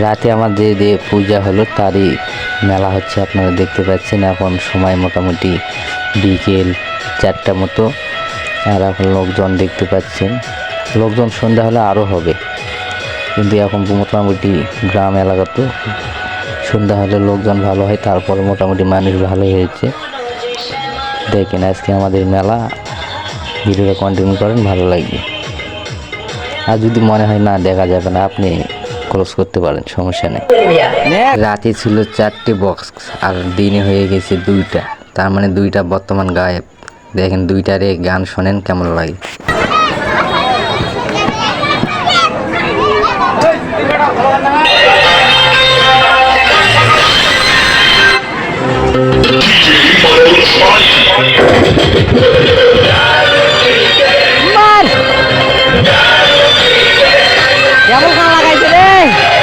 রাতে আমাদের যে পূজা হলো, তারই মেলা হচ্ছে, আপনারা দেখতে পাচ্ছেন। এখন সময় মোটামুটি বিকেল চারটা মতো। আর এখন লোকজন দেখতে পাচ্ছেন। লোকজন সন্ধ্যা হলে আরও হবে। কিন্তু এখন মোটামুটি গ্রাম এলাকা তো সন্ধ্যা হলে লোকজন ভালো হয়, তারপর মোটামুটি মানুষ ভালোই হয়েছে। দেখেন, আজকে আমাদের মেলা। ভিডিওটা কন্টিনিউ করেন, ভালো লাগবে। আর যদি মনে হয় না, দেখা যাবে না। আপনি ক্লোজ করতে পারেন সমস্যা নেই। রাতে ছিল চারটে বক্স আর দিনে হয়ে গেছে দুইটা। তার মানে দুইটা বর্তমান গায়েব। দেখেন দুইটারে গান শোনেন কেমন লাগে। DJ যেমন খাওয়া লাগাইছে রে